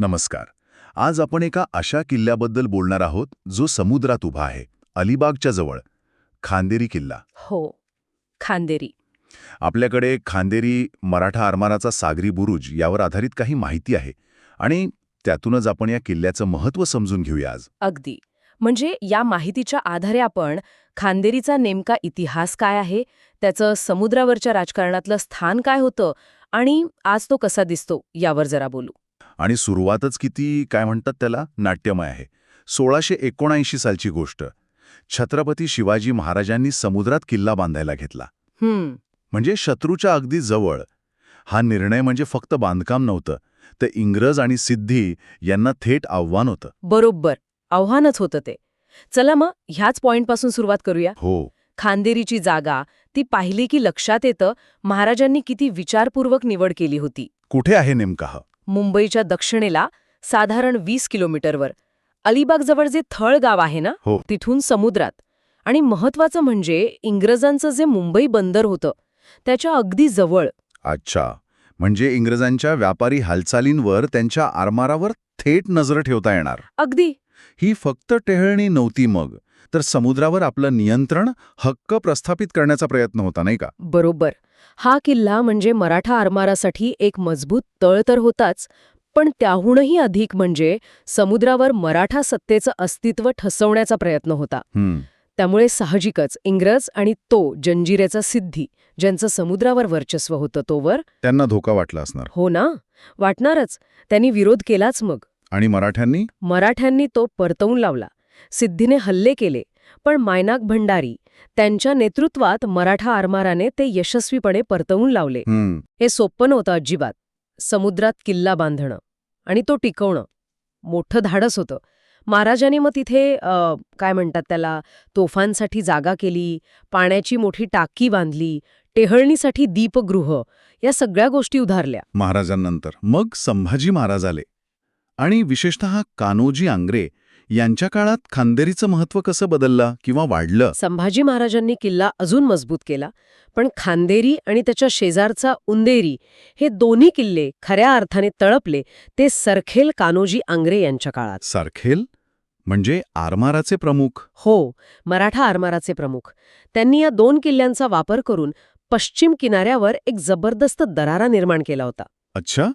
नमस्कार. आज आपण एका अशा किल्ल्याबद्दल बोलणार आहोत जो समुद्रात उभा आहे अलिबागच्या जवळ खांदेरी किल्ला. हो खांदेरी. आपल्याकडे खांदेरी मराठा आरमाराचा सागरी बुरुज यावर आधारित काही माहिती आहे आणि त्यातूनच आपण या किल्ल्याचं महत्त्व समजून घेऊया आज. अगदी. म्हणजे या माहितीच्या आधारे आपण खांदेरीचा नेमका इतिहास काय आहे त्याचं समुद्रावरच्या राजकारणातलं स्थान काय होतं आणि आज तो कसा दिसतो यावर जरा बोलू. आणि सुरुवातच किती काय म्हणतात त्याला नाट्यमय आहे. सोळाशे एकोणऐंशी सालची गोष्ट. छत्रपती शिवाजी महाराजांनी समुद्रात किल्ला बांधायला घेतला. हम्म. म्हणजे शत्रूच्या अगदी जवळ. हा निर्णय म्हणजे फक्त बांधकाम नव्हतं तर इंग्रज आणि सिद्धी यांना थेट आव्हान होतं. बरोबर. आव्हानच होतं ते. चला मग ह्याच पॉइंटपासून सुरुवात करूया. हो. खांदेरीची जागा ती पाहिली की लक्षात येतं महाराजांनी किती विचारपूर्वक निवड केली होती. कुठे आहे नेमका हा? मुंबईच्या दक्षिणेला साधारण वीस किलोमीटरवर. अलिबागजवळ जे थळ गाव आहे ना हो. तिथून समुद्रात. आणि महत्वाचं म्हणजे इंग्रजांचं जे मुंबई बंदर होतं त्याच्या अगदी जवळ. अच्छा. म्हणजे इंग्रजांच्या व्यापारी हालचालींवर त्यांच्या आरमारावर थेट नजर ठेवता येणार. अगदी. ही फक्त टेहळणी नव्हती मग. तर समुद्रावर आपलं नियंत्रण हक्क प्रस्थापित करण्याचा प्रयत्न होता नाही का? बरोबर. हा किल्ला म्हणजे मराठा आरमारासाठी एक मजबूत तळ तर होताच पण त्याहूनही अधिक म्हणजे समुद्रावर मराठा सत्तेचं अस्तित्व ठसवण्याचा प्रयत्न होता. त्यामुळे साहजिकच इंग्रज आणि तो जंजिरेचा सिद्धी ज्यांचं समुद्रावर वर्चस्व होतं तोवर त्यांना धोका वाटला असणार. हो ना? वाटणारच. त्यांनी विरोध केलाच मग. आणि मराठ्यांनी? मराठ्यांनी तो परतवून लावला. सिद्धीने हल्ले केले पण मायनाक भंडारी त्यांच्या नेतृत्वात मराठा आरमाराने ते यशस्वीपणे परतवून लावले. हे सोपं नव्हतं अजिबात. समुद्रात किल्ला बांधणं आणि तो टिकवणं. मोठं धाडस होतं. महाराजांनी मग तिथे काय म्हणतात त्याला तोफांसाठी जागा केली पाण्याची मोठी टाकी बांधली टेहळणीसाठी दीपगृह या सगळ्या गोष्टी उधारल्या महाराजांनंतर. मग संभाजी महाराज आले आणि विशेषतः कान्होजी आंग्रे यांच्या काळात खांदेरीचं महत्त्व कसं बदललं किंवा वाढलं? संभाजी महाराजांनी किल्ला अजून मजबूत केला पण खांदेरी आणि त्याच्या शेजारचा उंदेरी हे दोन्ही किल्ले खऱ्या अर्थाने तळपले ते सरखेल कान्होजी आंग्रे यांच्या काळात. सारखेल? म्हणजे आरमाराचे प्रमुख? हो मराठा आरमाराचे प्रमुख. त्यांनी या दोन किल्ल्यांचा वापर करून पश्चिम किनाऱ्यावर एक जबरदस्त दरारा निर्माण केला होता. अच्छा.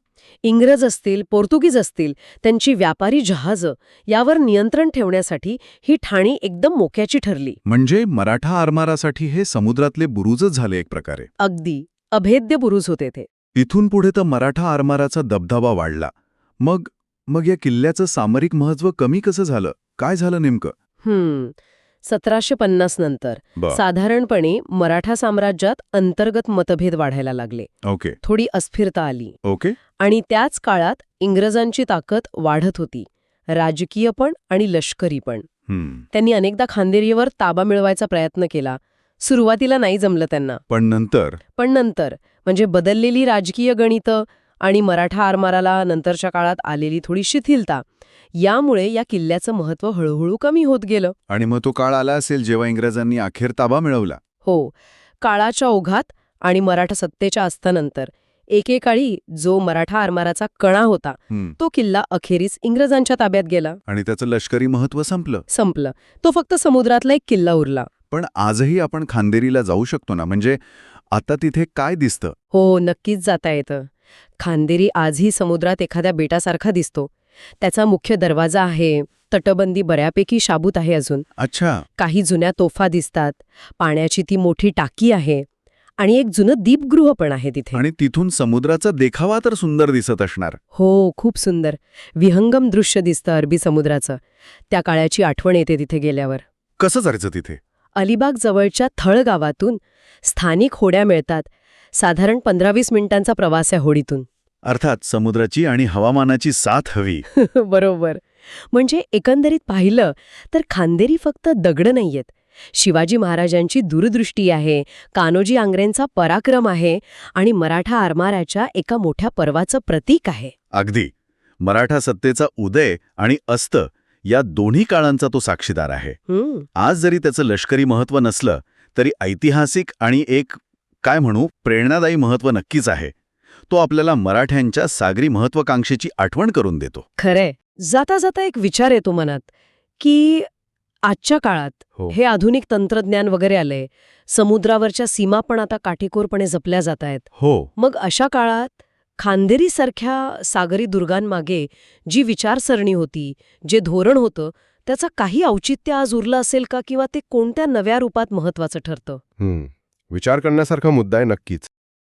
इंग्रज असतील पोर्तुगीज असतील त्यांची व्यापारी जहाजं यावर नियंत्रण ठेवण्यासाठी ही ठाणी एकदम मोक्याची ठरली. म्हणजे मराठा आरमारासाठी हे समुद्रातले बुरुजच झाले एक प्रकारे. अगदी. अभेद्य बुरुज होते ते. इथून पुढे तर मराठा आरमाराचा दबदबा वाढला. मग मग या किल्ल्याचं सामरिक महत्त्व कमी कसं झालं? काय झालं नेमकं? हम्म. सतराशे पन्नास नंतर. साधारणपणे मराठा साम्राज्यात अंतर्गत मतभेद वाढायला लागले. ओके. थोडी अस्थिरता आली. ओके. आणि त्याच काळात इंग्रजांची ताकद वाढत होती. राजकीय पण आणि लष्करी पण. त्यांनी अनेकदा खांदेरीवर ताबा मिळवायचा प्रयत्न केला. सुरुवातीला नाही जमलं त्यांना. पण नंतर? पण नंतर. म्हणजे बदललेली राजकीय गणितं आणि मराठा आरमाराला नंतरच्या काळात आलेली थोडी शिथिलता. यामुळे या किल्ल्याचं महत्त्व हळूहळू कमी होत गेलं. आणि मग तो काळ आला असेल जेव्हा इंग्रजांनी अखेर ताबा मिळवला. हो काळाच्या ओघात आणि मराठा सत्तेच्या अस्तानंतर एकेकाळी जो मराठा आरमाराचा कणा होता. तो किल्ला अखेरीस इंग्रजांच्या ताब्यात गेला. आणि त्याचं लष्करी महत्त्व संपलं. संपलं. तो फक्त समुद्रातला एक किल्ला उरला. पण आजही आपण खांदेरीला जाऊ शकतो ना? म्हणजे आता तिथे काय दिसतं? हो नक्कीच जाता येतं. खांदेरी आजही समुद्रात एखाद्या बेटासारखा दिसतो. त्याचा मुख्य दरवाजा आहे. तटबंदी बऱ्यापैकी शाबूत आहे अजून. अच्छा. काही जुन्या तोफा दिसतात. पाण्याची ती मोठी टाकी आहे. आणि एक जुनं दीपगृह पण आहे तिथे. आणि तिथून समुद्राचा देखावा तर सुंदर दिसत असणार. हो खूप सुंदर. विहंगम दृश्य दिसतं अरबी समुद्राचं. त्या काळाची आठवण येते तिथे गेल्यावर. कसं जायचं तिथे? अलिबाग जवळच्या थळ गावातून स्थानिक होड्या मिळतात. साधारण पंधरा वीस मिनिटांचा प्रवास आहे होडीतून. अर्थात समुद्राची आणि हवामानाची साथ हवी. बरोबर. म्हणजे एकंदरीत पाहिलं तर खांदेरी फक्त दगड नाहीयेत. शिवाजी महाराजांची दूरदृष्टी आहे कान्होजी आंग्रेंचा पराक्रम आहे आणि मराठा आरमाराच्या एका मोठ्या पर्वाचं प्रतीक आहे. अगदी. मराठा सत्तेचा उदय आणि अस्त या दोन्ही काळांचा तो साक्षीदार आहे. आज जरी त्याचं लष्करी महत्त्व नसलं तरी ऐतिहासिक आणि एक काय म्हणू प्रेरणादायी महत्त्व नक्कीच आहे. तो आपल्याला मराठ्यांच्या सागरी महत्वाकांक्षेची आठवण करून देतो. खरंय. जाता जाता एक विचार येतो मनात की आजच्या काळात हो. हे आधुनिक तंत्रज्ञान वगैरे आलंय समुद्रावरच्या सीमा पण आता काटेकोरपणे जपल्या जात आहेत. हो. मग अशा काळात खांदेरीसारख्या सागरी दुर्गांमागे जी विचारसरणी होती जे धोरण होतं त्याचा काही औचित्य आज उरलं असेल का किंवा ते कोणत्या नव्या रूपात महत्वाचं ठरतं? हं. विचार करण्यासारखा मुद्दा आहे नक्कीच.